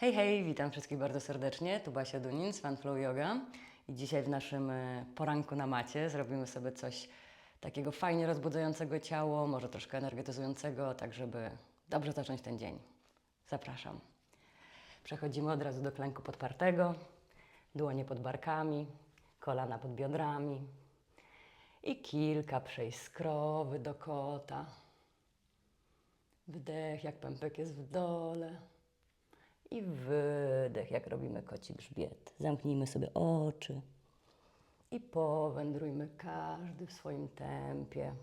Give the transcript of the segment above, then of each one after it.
Hej, hej, witam wszystkich bardzo serdecznie. Tu Basia Dunin z Funflow Yoga. I dzisiaj w naszym e, poranku na macie zrobimy sobie coś takiego fajnie rozbudzającego ciało, może troszkę energetyzującego, tak żeby dobrze zacząć ten dzień. Zapraszam. Przechodzimy od razu do klęku podpartego, dłonie pod barkami, kolana pod biodrami i kilka przejść z krowy do kota. Wdech, jak pępek jest w dole. I wydech, jak robimy koci grzbiet. Zamknijmy sobie oczy i powędrujmy każdy w swoim tempie.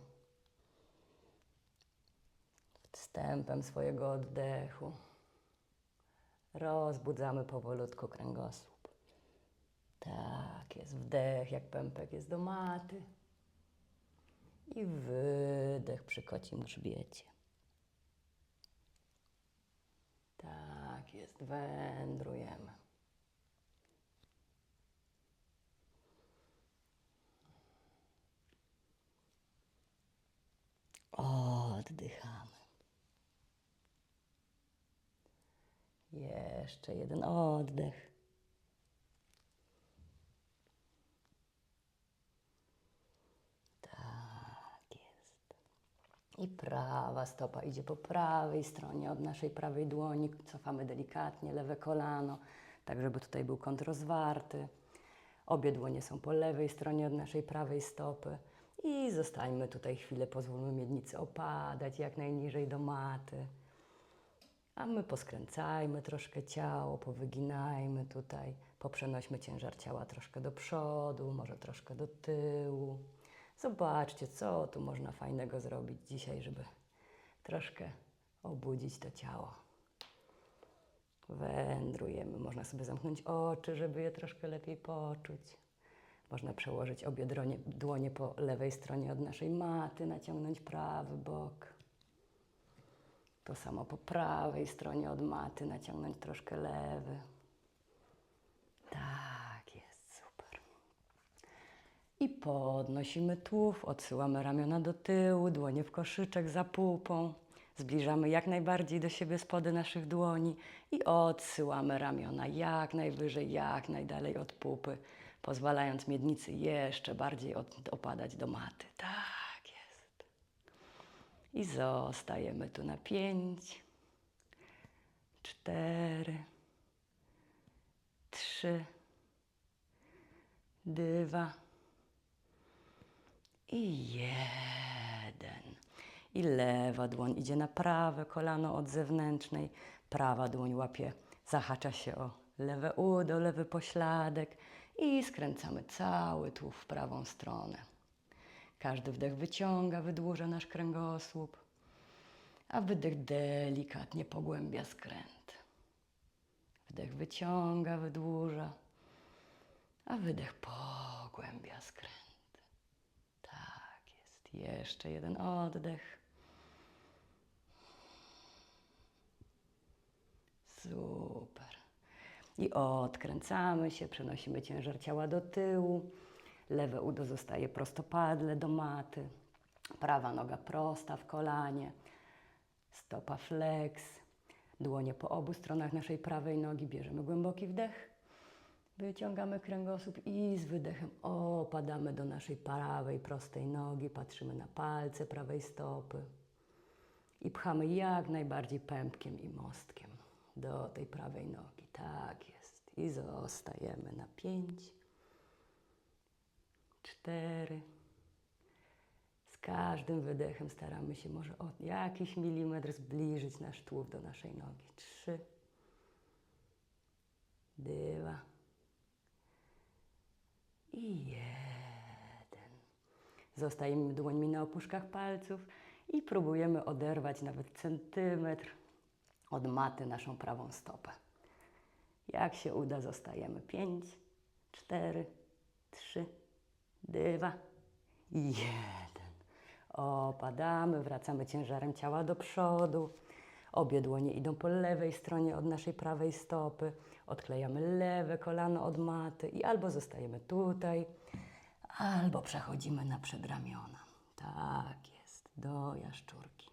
Wstępem swojego oddechu. Rozbudzamy powolutku kręgosłup. Tak jest, wdech, jak pępek jest do maty. I wydech przy kocim grzbiecie. Tak jest, wędrujemy. Oddychamy. Jeszcze jeden oddech. I prawa stopa idzie po prawej stronie od naszej prawej dłoni. Cofamy delikatnie lewe kolano, tak żeby tutaj był kąt rozwarty. Obie dłonie są po lewej stronie od naszej prawej stopy. I zostańmy tutaj chwilę, pozwólmy miednicy opadać jak najniżej do maty. A my poskręcajmy troszkę ciało, powyginajmy tutaj, poprzenośmy ciężar ciała troszkę do przodu, może troszkę do tyłu. Zobaczcie, co tu można fajnego zrobić dzisiaj, żeby troszkę obudzić to ciało. Wędrujemy. Można sobie zamknąć oczy, żeby je troszkę lepiej poczuć. Można przełożyć obie dłonie, dłonie po lewej stronie od naszej maty, naciągnąć prawy bok. To samo po prawej stronie od maty, naciągnąć troszkę lewy. Tak jest, super. I podnosimy tułów, odsyłamy ramiona do tyłu, dłonie w koszyczek za pupą. Zbliżamy jak najbardziej do siebie spody naszych dłoni i odsyłamy ramiona jak najwyżej, jak najdalej od pupy, pozwalając miednicy jeszcze bardziej od, opadać do maty. Tak jest. I zostajemy tu na pięć, cztery, trzy, dwa i jeden. I lewa dłoń idzie na prawe kolano od zewnętrznej. Prawa dłoń łapie, zahacza się o lewe udo, lewy pośladek i skręcamy cały tułów w prawą stronę. Każdy wdech wyciąga, wydłuża nasz kręgosłup, a wydech delikatnie pogłębia skręt. Wdech wyciąga, wydłuża, a wydech pogłębia skręt. Jeszcze jeden oddech. Super. I odkręcamy się, przenosimy ciężar ciała do tyłu. Lewe udo zostaje prostopadle do maty. Prawa noga prosta w kolanie. Stopa flex. Dłonie po obu stronach naszej prawej nogi. Bierzemy głęboki wdech. Wyciągamy kręgosłup i z wydechem opadamy do naszej prawej, prostej nogi. Patrzymy na palce prawej stopy. I pchamy jak najbardziej pępkiem i mostkiem do tej prawej nogi. Tak jest. I zostajemy na pięć, cztery. Z każdym wydechem staramy się może o jakiś milimetr zbliżyć nasz tułów do naszej nogi. Trzy, dwa i jeden. Zostajemy dłońmi na opuszkach palców i próbujemy oderwać nawet centymetr od maty naszą prawą stopę. Jak się uda, zostajemy. Pięć, cztery, trzy, dwa i jeden. Opadamy, wracamy ciężarem ciała do przodu. Obie dłonie idą po lewej stronie od naszej prawej stopy. Odklejamy lewe kolano od maty i albo zostajemy tutaj, albo przechodzimy na przedramiona. Tak jest, do jaszczurki.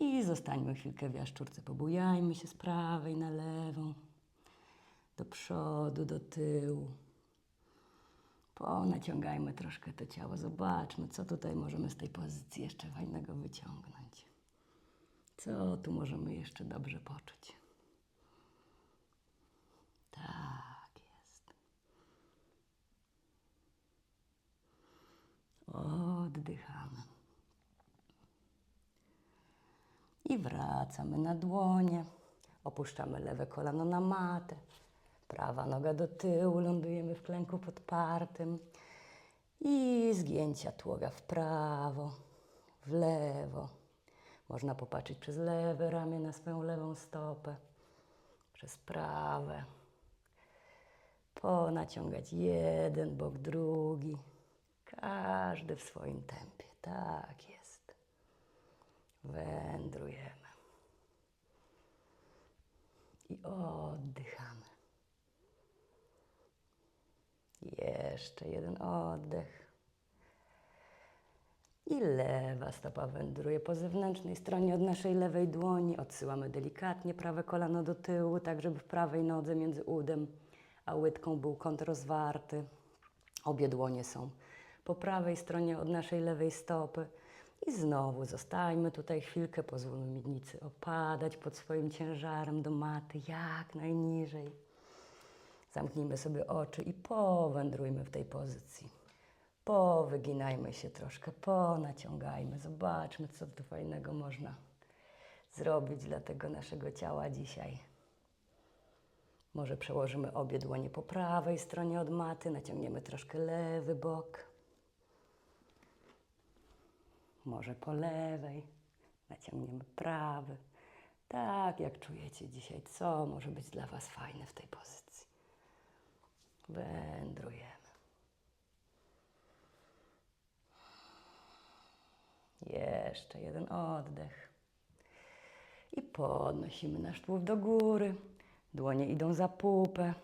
I zostańmy chwilkę w jaszczurce, pobujajmy się z prawej na lewą. do przodu, do tyłu. Ponaciągajmy troszkę to ciało. Zobaczmy, co tutaj możemy z tej pozycji jeszcze fajnego wyciągnąć. Co tu możemy jeszcze dobrze poczuć? Tak jest. Oddychamy. I wracamy na dłonie. Opuszczamy lewe kolano na matę. Prawa noga do tyłu, lądujemy w klęku podpartym. I zgięcia tułowia w prawo, w lewo. Można popatrzeć przez lewe ramię na swoją lewą stopę, przez prawe. Ponaciągać jeden bok, drugi. Każdy w swoim tempie. Tak jest. Wędrujemy. I oddychamy. Jeszcze jeden oddech. I lewa stopa wędruje po zewnętrznej stronie od naszej lewej dłoni. Odsyłamy delikatnie prawe kolano do tyłu, tak żeby w prawej nodze między udem a łydką był kąt rozwarty. Obie dłonie są po prawej stronie od naszej lewej stopy. I znowu zostańmy tutaj chwilkę, pozwólmy miednicy opadać pod swoim ciężarem do maty jak najniżej. Zamknijmy sobie oczy i powędrujmy w tej pozycji. Powyginajmy się troszkę, ponaciągajmy, zobaczmy, co tu fajnego można zrobić dla tego naszego ciała dzisiaj. Może przełożymy obie dłonie po prawej stronie od maty, naciągniemy troszkę lewy bok. Może po lewej, naciągniemy prawy. Tak, jak czujecie dzisiaj, co może być dla Was fajne w tej pozycji. Wędrujemy. Jeszcze jeden oddech. I podnosimy nasz tułów do góry. Dłonie idą za pupę.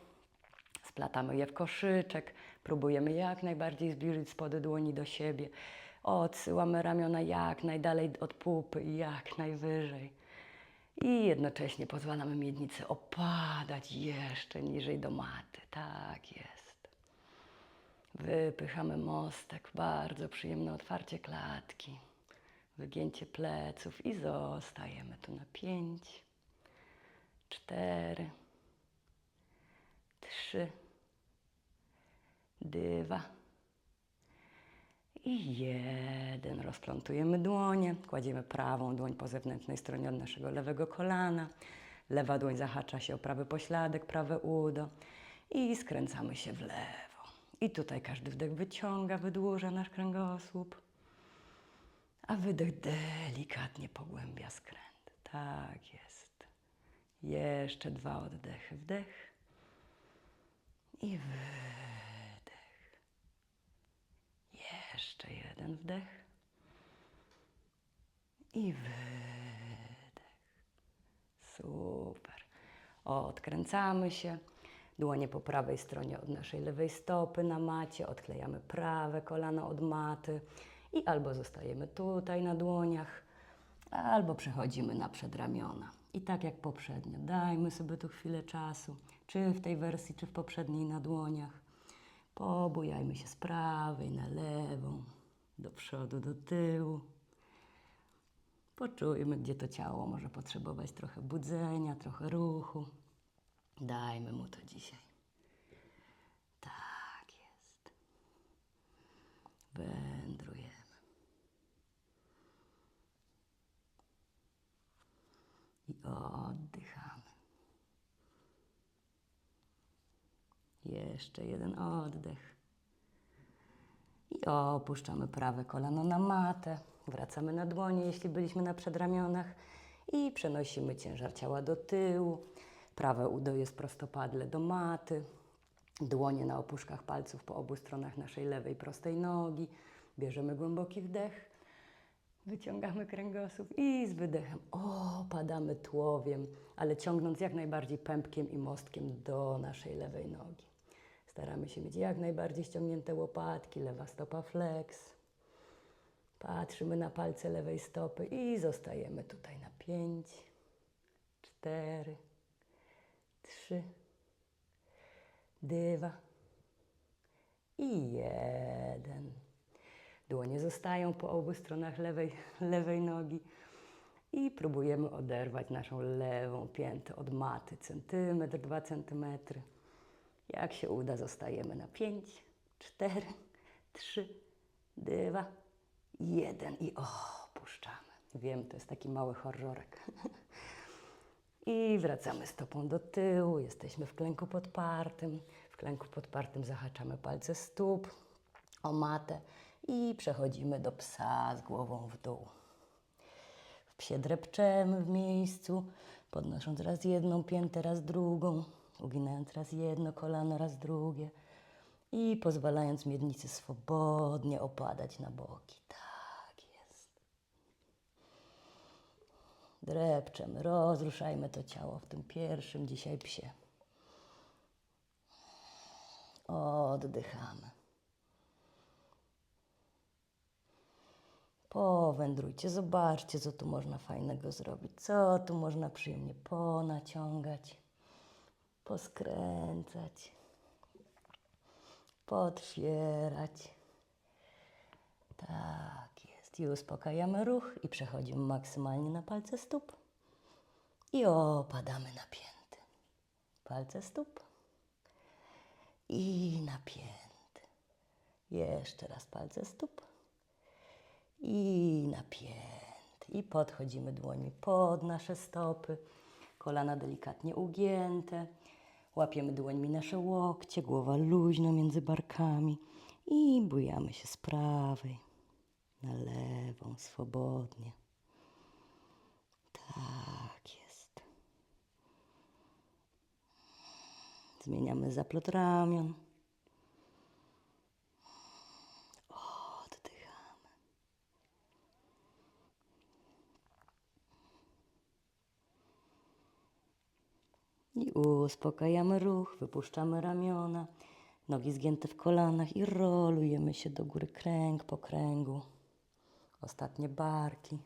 Splatamy je w koszyczek. Próbujemy jak najbardziej zbliżyć spody dłoni do siebie. Odsyłamy ramiona jak najdalej od pupy i jak najwyżej. I jednocześnie pozwalamy miednicy opadać jeszcze niżej do maty. Tak jest. Wypychamy mostek. Bardzo przyjemne otwarcie klatki. Wygięcie pleców i zostajemy tu na pięć, cztery, trzy, dwa i jeden. Rozplątujemy dłonie, kładziemy prawą dłoń po zewnętrznej stronie od naszego lewego kolana. Lewa dłoń zahacza się o prawy pośladek, prawe udo i skręcamy się w lewo. I tutaj każdy wdech wyciąga, wydłuża nasz kręgosłup, a wydech delikatnie pogłębia skręt. Tak jest. Jeszcze dwa oddechy. Wdech i wydech. Jeszcze jeden wdech i wydech. Super. Odkręcamy się. Dłonie po prawej stronie od naszej lewej stopy na macie. Odklejamy prawe kolano od maty i albo zostajemy tutaj na dłoniach, albo przechodzimy na przedramiona. I tak jak poprzednio, dajmy sobie tu chwilę czasu, czy w tej wersji, czy w poprzedniej na dłoniach. Pobujajmy się z prawej na lewą, do przodu, do tyłu. Poczujmy, gdzie to ciało może potrzebować trochę budzenia, trochę ruchu. Dajmy mu to dzisiaj. Tak jest. Wędrujemy. Oddychamy. Jeszcze jeden oddech. I opuszczamy prawe kolano na matę. Wracamy na dłonie, jeśli byliśmy na przedramionach. I przenosimy ciężar ciała do tyłu. Prawe udo jest prostopadle do maty. Dłonie na opuszkach palców po obu stronach naszej lewej prostej nogi. Bierzemy głęboki wdech. Wyciągamy kręgosłup i z wydechem opadamy tułowiem, ale ciągnąc jak najbardziej pępkiem i mostkiem do naszej lewej nogi. Staramy się mieć jak najbardziej ściągnięte łopatki, lewa stopa flex. Patrzymy na palce lewej stopy i zostajemy tutaj na pięć, cztery, trzy, Dwa. I jeden. Dłonie zostają po obu stronach lewej, lewej nogi. I próbujemy oderwać naszą lewą piętę od maty. Centymetr, dwa centymetry. Jak się uda, zostajemy na pięć, cztery, trzy, dwa, jeden. I opuszczamy. Wiem, to jest taki mały horrorek. I wracamy stopą do tyłu. Jesteśmy w klęku podpartym. W klęku podpartym zahaczamy palce stóp o matę i przechodzimy do psa z głową w dół. W psie drepczemy w miejscu, podnosząc raz jedną piętę, raz drugą, uginając raz jedno kolano, raz drugie i pozwalając miednicy swobodnie opadać na boki. Tak jest. Drepczemy, rozruszajmy to ciało w tym pierwszym dzisiaj psie. Oddychamy. Powędrujcie, zobaczcie, co tu można fajnego zrobić, co tu można przyjemnie ponaciągać, poskręcać, potwierać. Tak jest. I uspokajamy ruch i przechodzimy maksymalnie na palce stóp. I opadamy na pięty. Palce stóp i napięty. Jeszcze raz palce stóp i napięty. I podchodzimy dłońmi pod nasze stopy, kolana delikatnie ugięte. Łapiemy dłońmi nasze łokcie, głowa luźno między barkami i bujamy się z prawej na lewą, swobodnie. Tak jest. Zmieniamy zaplot ramion. Oddychamy. I uspokajamy ruch, wypuszczamy ramiona, nogi zgięte w kolanach i rolujemy się do góry kręg po kręgu. Ostatnie barki.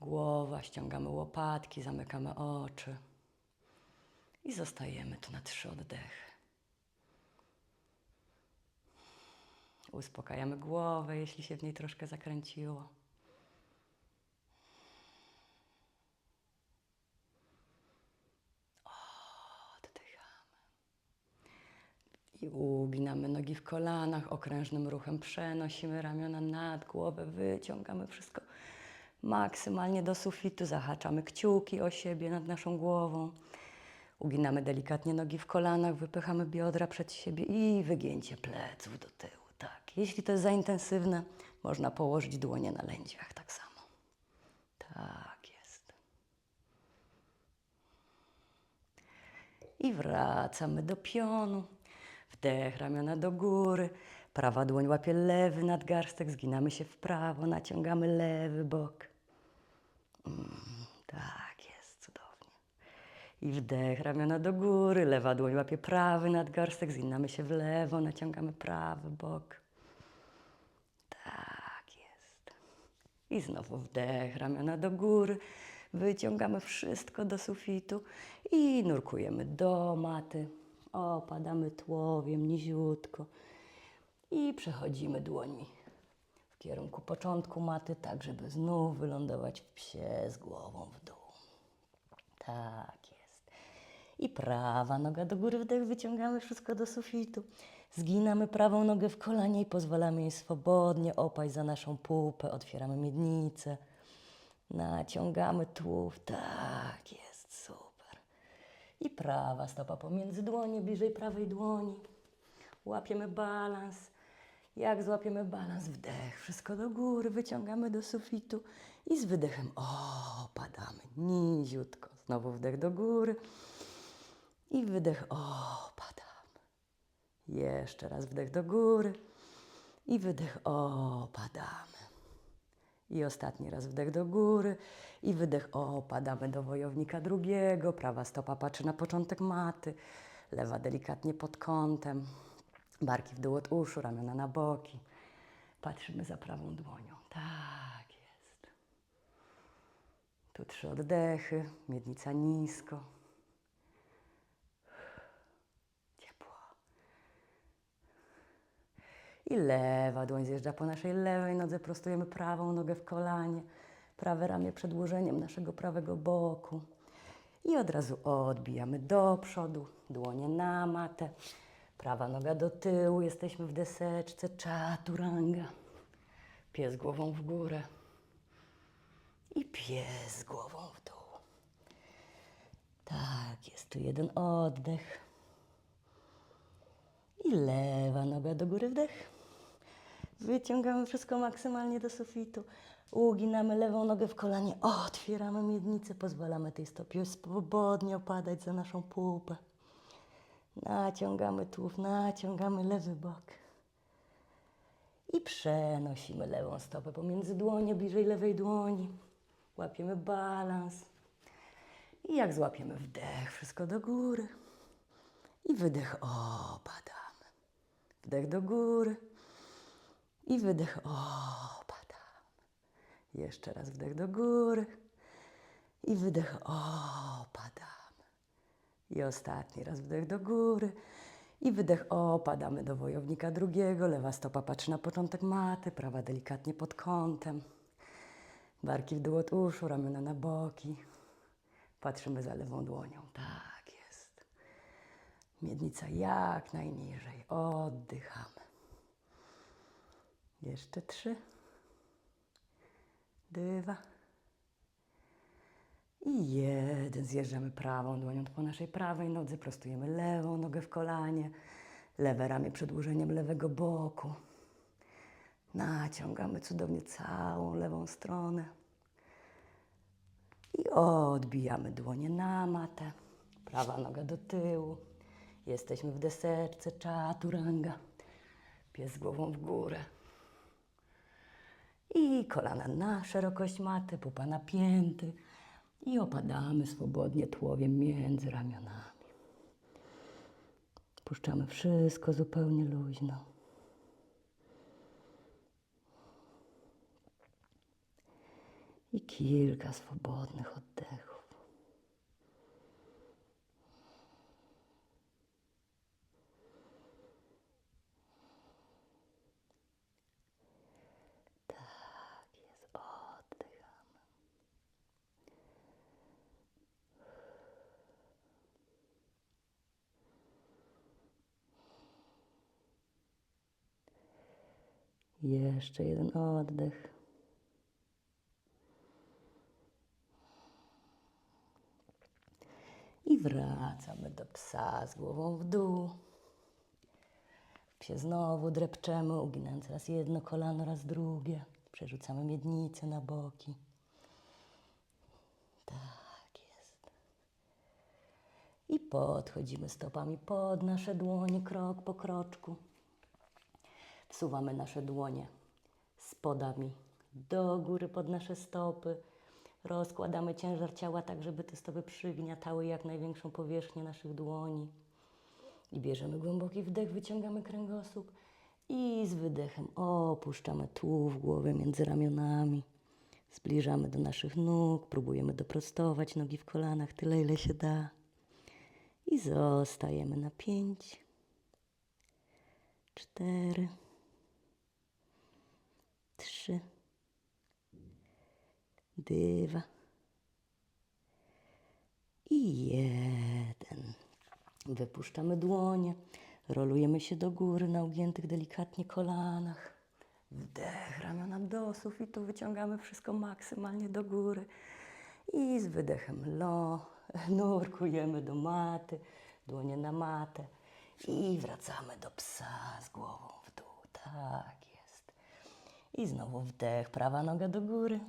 Głowa, ściągamy łopatki, zamykamy oczy. I zostajemy tu na trzy oddechy. Uspokajamy głowę, jeśli się w niej troszkę zakręciło. Oddychamy. I uginamy nogi w kolanach, okrężnym ruchem przenosimy ramiona nad głowę, wyciągamy wszystko maksymalnie do sufitu, zahaczamy kciuki o siebie nad naszą głową. Uginamy delikatnie nogi w kolanach, wypychamy biodra przed siebie i wygięcie pleców do tyłu. Tak. Jeśli to jest za intensywne, można położyć dłonie na lędźwiach tak samo. Tak jest. I wracamy do pionu. Wdech, ramiona do góry. Prawa dłoń łapie lewy nadgarstek, zginamy się w prawo, naciągamy lewy bok. Mm, tak jest, cudownie. I wdech, ramiona do góry, lewa dłoń łapie prawy nadgarstek, zginamy się w lewo, naciągamy prawy bok. Tak jest. I znowu wdech, ramiona do góry, wyciągamy wszystko do sufitu i nurkujemy do maty. Opadamy tułowiem niziutko i przechodzimy dłońmi w kierunku początku maty, tak żeby znów wylądować w psie z głową w dół. Tak jest. I prawa noga do góry, wdech, wyciągamy wszystko do sufitu. Zginamy prawą nogę w kolanie i pozwalamy jej swobodnie opaść za naszą pupę. Otwieramy miednicę. Naciągamy tułów. Tak jest. I prawa stopa pomiędzy dłonie, bliżej prawej dłoni. Łapiemy balans. Jak złapiemy balans? Wdech, wszystko do góry, wyciągamy do sufitu i z wydechem opadamy niziutko. Znowu wdech do góry i wydech opadamy. Jeszcze raz wdech do góry i wydech opadamy. I ostatni raz wdech do góry i wydech opadamy do wojownika drugiego. Prawa stopa patrzy na początek maty, lewa delikatnie pod kątem. Barki w dół od uszu, ramiona na boki. Patrzymy za prawą dłonią. Tak jest. Tu trzy oddechy, miednica nisko. Lewa dłoń zjeżdża po naszej lewej nodze, prostujemy prawą nogę w kolanie, prawe ramię przedłużeniem naszego prawego boku. I od razu odbijamy do przodu, dłonie na matę, prawa noga do tyłu, jesteśmy w deseczce, chaturanga. Pies głową w górę i pies głową w dół. Tak, jest tu jeden oddech. I lewa noga do góry, wdech. Wyciągamy wszystko maksymalnie do sufitu. Uginamy lewą nogę w kolanie, otwieramy miednicę, pozwalamy tej stopie swobodnie opadać za naszą pupę. Naciągamy tułów, naciągamy lewy bok. I przenosimy lewą stopę pomiędzy dłonie, bliżej lewej dłoni. Łapiemy balans. I jak złapiemy wdech, wszystko do góry. I wydech, opadamy. Wdech do góry. I wydech, opadamy. Jeszcze raz wdech do góry. I wydech, opadamy. I ostatni raz wdech do góry. I wydech, opadamy do wojownika drugiego. Lewa stopa patrzy na początek maty, prawa delikatnie pod kątem. Barki w dół od uszu, ramiona na boki. Patrzymy za lewą dłonią. Tak jest. Miednica jak najniżej. Oddychamy. Jeszcze trzy. Dwa. I jeden. Zjeżdżamy prawą dłonią po naszej prawej nodze. Prostujemy lewą nogę w kolanie. Lewe ramię przedłużeniem lewego boku. Naciągamy cudownie całą lewą stronę. I odbijamy dłonie na matę. Prawa noga do tyłu. Jesteśmy w deseczce chaturanga. Pies głową w górę. I kolana na szerokość maty, pupa na pięty. I opadamy swobodnie tułowiem między ramionami. Puszczamy wszystko zupełnie luźno. I kilka swobodnych oddechów. Jeszcze jeden oddech. I wracamy do psa z głową w dół. Psie znowu drepczemy, uginając raz jedno kolano, raz drugie. Przerzucamy miednicę na boki. Tak jest. I podchodzimy stopami pod nasze dłonie, krok po kroczku. Wsuwamy nasze dłonie spodami do góry pod nasze stopy. Rozkładamy ciężar ciała tak, żeby te stopy przygniatały jak największą powierzchnię naszych dłoni. I bierzemy głęboki wdech, wyciągamy kręgosłup i z wydechem opuszczamy tułów, głowę między ramionami. Zbliżamy do naszych nóg, próbujemy doprostować nogi w kolanach tyle, ile się da. I zostajemy na pięć, cztery, trzy, dwa i jeden. Wypuszczamy dłonie, rolujemy się do góry na ugiętych delikatnie kolanach. Wdech, ramiona do sufitu, wyciągamy wszystko maksymalnie do góry. I z wydechem lo, nurkujemy do maty, dłonie na matę. I wracamy do psa z głową w dół. Tak. I znowu wdech, prawa noga do góry.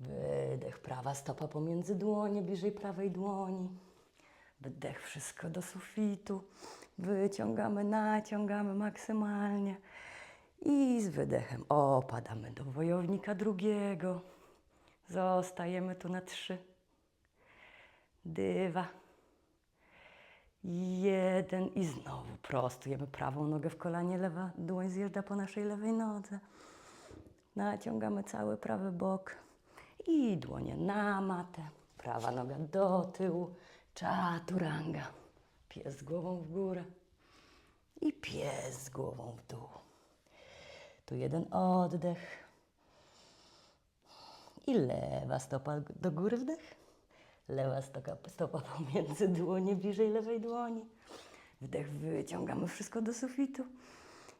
Wydech, prawa stopa pomiędzy dłonie, bliżej prawej dłoni. Wdech, wszystko do sufitu. Wyciągamy, naciągamy maksymalnie. I z wydechem opadamy do wojownika drugiego. Zostajemy tu na trzy. Dwa. Jeden i znowu prostujemy prawą nogę w kolanie, lewa dłoń zjeżdża po naszej lewej nodze. Naciągamy cały prawy bok i dłonie na matę. Prawa noga do tyłu, chaturanga. Pies głową w górę. I pies głową w dół. Tu jeden oddech. I lewa stopa do góry wdech. Lewa stopa, stopa pomiędzy dłonie, bliżej lewej dłoni. Wdech, wyciągamy wszystko do sufitu.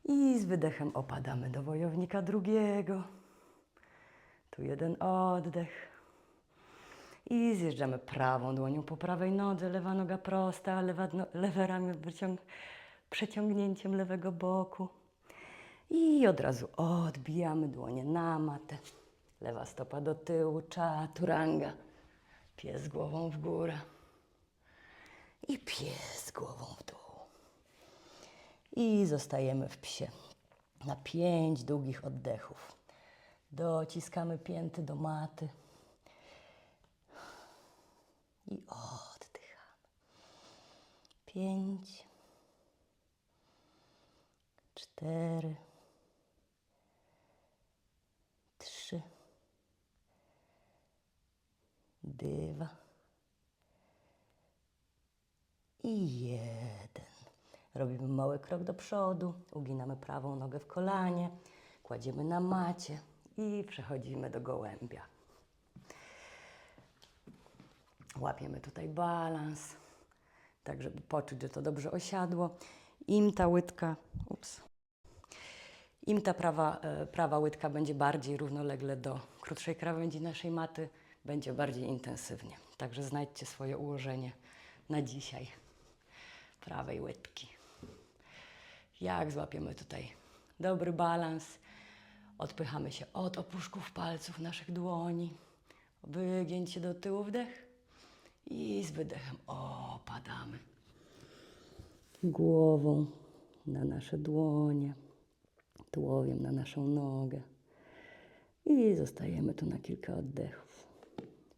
I z wydechem opadamy do wojownika drugiego. Tu jeden oddech. I zjeżdżamy prawą dłonią po prawej nodze, lewa noga prosta, lewa, no, lewe ramię wyciąg, przeciągnięciem lewego boku. I od razu odbijamy dłonie na matę. Lewa stopa do tyłu, czaturanga. Pies głową w górę. I pies głową w dół. I zostajemy w psie na pięć długich oddechów. Dociskamy pięty do maty. I oddychamy. Pięć, cztery, trzy, dwa i jeden. Robimy mały krok do przodu, uginamy prawą nogę w kolanie, kładziemy na macie i przechodzimy do gołębia. Łapiemy tutaj balans, tak żeby poczuć, że to dobrze osiadło. Im ta łydka, ups, im ta prawa, e, prawa łydka będzie bardziej równolegle do krótszej krawędzi naszej maty, będzie bardziej intensywnie. Także znajdźcie swoje ułożenie na dzisiaj prawej łydki. Jak złapiemy tutaj dobry balans, odpychamy się od opuszków palców naszych dłoni, wygięcie do tyłu wdech i z wydechem opadamy głową na nasze dłonie, tułowiem na naszą nogę i zostajemy tu na kilka oddechów.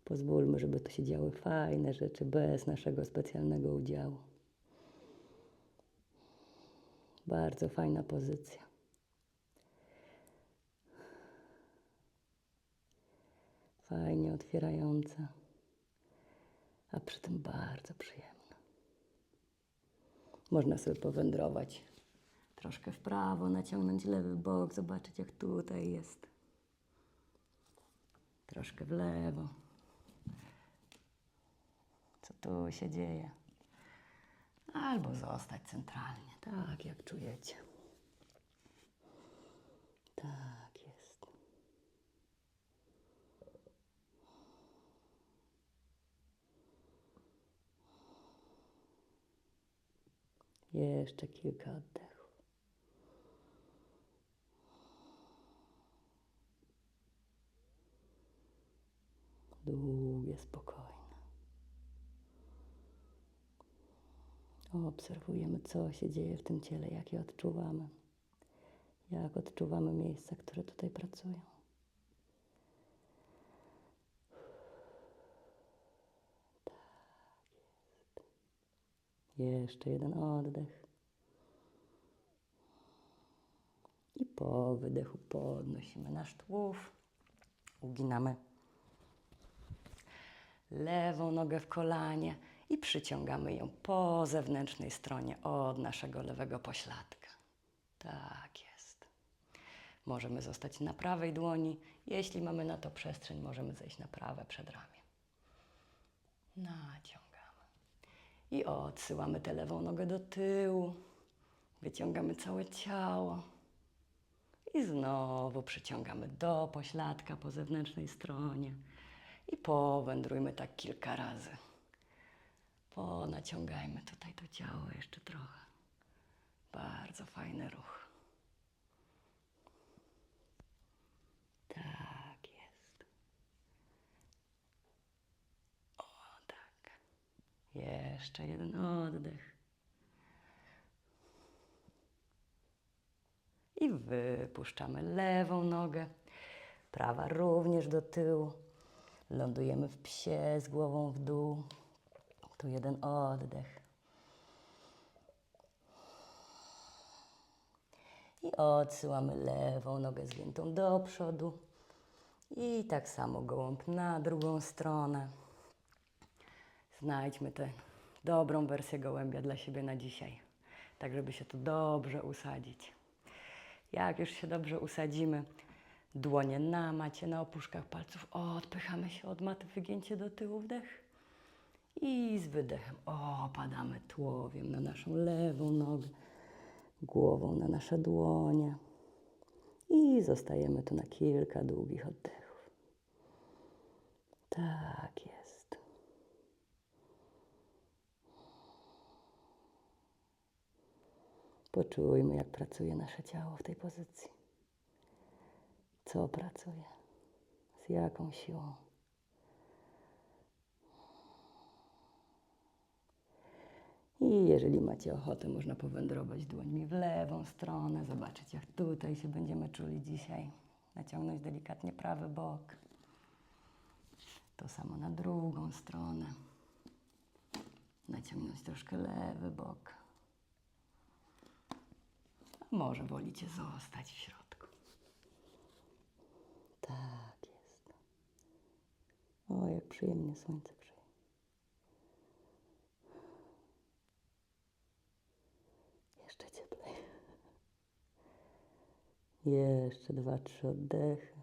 Pozwólmy, żeby tu się działy fajne rzeczy bez naszego specjalnego udziału. Bardzo fajna pozycja. Fajnie otwierająca, a przy tym bardzo przyjemna. Można sobie powędrować troszkę w prawo, naciągnąć lewy bok, zobaczyć jak tutaj jest. Troszkę w lewo. Co tu się dzieje? Albo zostać centralnie, tak jak czujecie. Tak jest. Jeszcze kilka oddechów. Długie, spokojne. Obserwujemy, co się dzieje w tym ciele, jak je odczuwamy. Jak odczuwamy miejsca, które tutaj pracują. Tak jest. Jeszcze jeden oddech. I po wydechu podnosimy nasz tułów. Uginamy lewą nogę w kolanie i przyciągamy ją po zewnętrznej stronie od naszego lewego pośladka. Tak jest. Możemy zostać na prawej dłoni. Jeśli mamy na to przestrzeń, możemy zejść na prawe przedramię. Naciągamy. I odsyłamy tę lewą nogę do tyłu. Wyciągamy całe ciało. I znowu przyciągamy do pośladka po zewnętrznej stronie. I powędrujmy tak kilka razy. Ponaciągajmy tutaj to ciało jeszcze trochę. Bardzo fajny ruch. Tak jest. O, tak. Jeszcze jeden oddech. I wypuszczamy lewą nogę. Prawa również do tyłu. Lądujemy w psie z głową w dół. Tu jeden oddech. I odsyłamy lewą nogę zgiętą do przodu. I tak samo gołąb na drugą stronę. Znajdźmy tę dobrą wersję gołębia dla siebie na dzisiaj. tak żeby się tu dobrze usadzić. Jak już się dobrze usadzimy, dłonie na macie, na opuszkach palców, odpychamy się od maty, wygięcie do tyłu, wdech. I z wydechem opadamy tułowiem na naszą lewą nogę, głową na nasze dłonie. I zostajemy tu na kilka długich oddechów. Tak jest. Poczujmy, jak pracuje nasze ciało w tej pozycji. Co pracuje? Z jaką siłą? I jeżeli macie ochotę, można powędrować dłońmi w lewą stronę, zobaczyć jak tutaj się będziemy czuli dzisiaj. Naciągnąć delikatnie prawy bok. To samo na drugą stronę. Naciągnąć troszkę lewy bok. A może wolicie zostać w środku. Tak jest. O, jak przyjemnie słońce Jeszcze cieplej. Jeszcze dwa, trzy oddechy.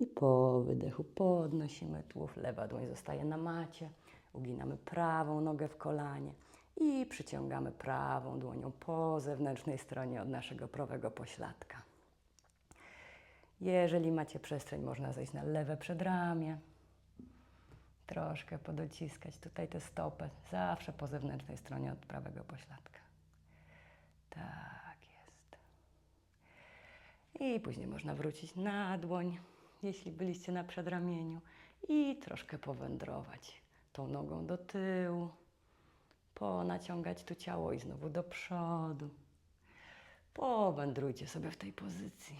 I po wydechu podnosimy tułów, lewa dłoń zostaje na macie, uginamy prawą nogę w kolanie i przyciągamy prawą dłonią po zewnętrznej stronie od naszego prawego pośladka. Jeżeli macie przestrzeń, można zejść na lewe przedramię, troszkę podociskać tutaj tę stopę, zawsze po zewnętrznej stronie od prawego pośladka. Tak jest. I później można wrócić na dłoń, jeśli byliście na przedramieniu, i troszkę powędrować tą nogą do tyłu, ponaciągać tu ciało i znowu do przodu. Powędrujcie sobie w tej pozycji,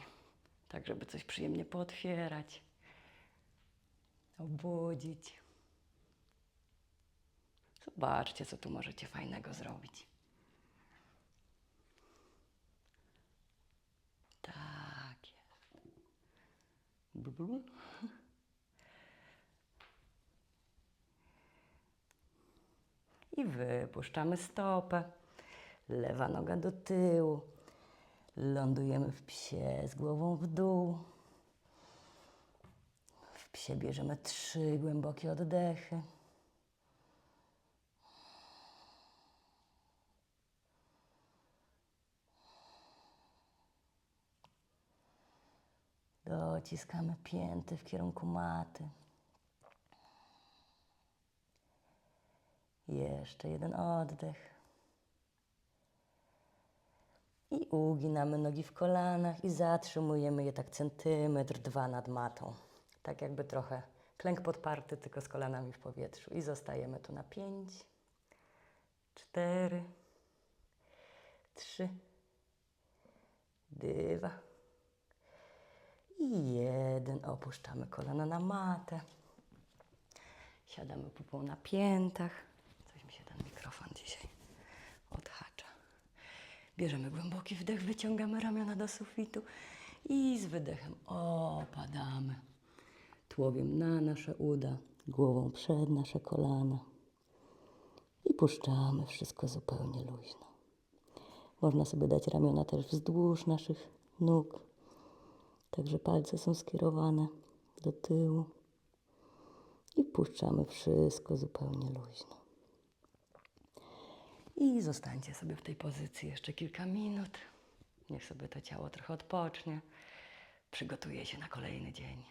tak żeby coś przyjemnie pootwierać, obudzić. Zobaczcie, co tu możecie fajnego zrobić. Tak bu, bu. I wypuszczamy stopę. Lewa noga do tyłu. Lądujemy w psie z głową w dół. W psie bierzemy trzy głębokie oddechy. Dociskamy pięty w kierunku maty. Jeszcze jeden oddech. I uginamy nogi w kolanach i zatrzymujemy je tak centymetr, dwa nad matą. Tak jakby trochę klęk podparty, tylko z kolanami w powietrzu. I zostajemy tu na pięć, cztery, trzy, dwa i jeden. Opuszczamy kolana na matę. Siadamy pupą na piętach. Coś mi się ten mikrofon dzisiaj. Bierzemy głęboki wdech, wyciągamy ramiona do sufitu i z wydechem opadamy. Tułowiem na nasze uda, głową przed nasze kolana. I puszczamy wszystko zupełnie luźno. Można sobie dać ramiona też wzdłuż naszych nóg. Także palce są skierowane do tyłu. I puszczamy wszystko zupełnie luźno. I zostańcie sobie w tej pozycji jeszcze kilka minut. Niech sobie to ciało trochę odpocznie. Przygotuje się na kolejny dzień.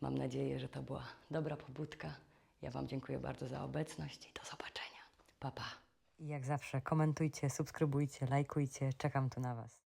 Mam nadzieję, że to była dobra pobudka. Ja Wam dziękuję bardzo za obecność i do zobaczenia. Pa, pa. Jak zawsze komentujcie, subskrybujcie, lajkujcie. Czekam tu na Was.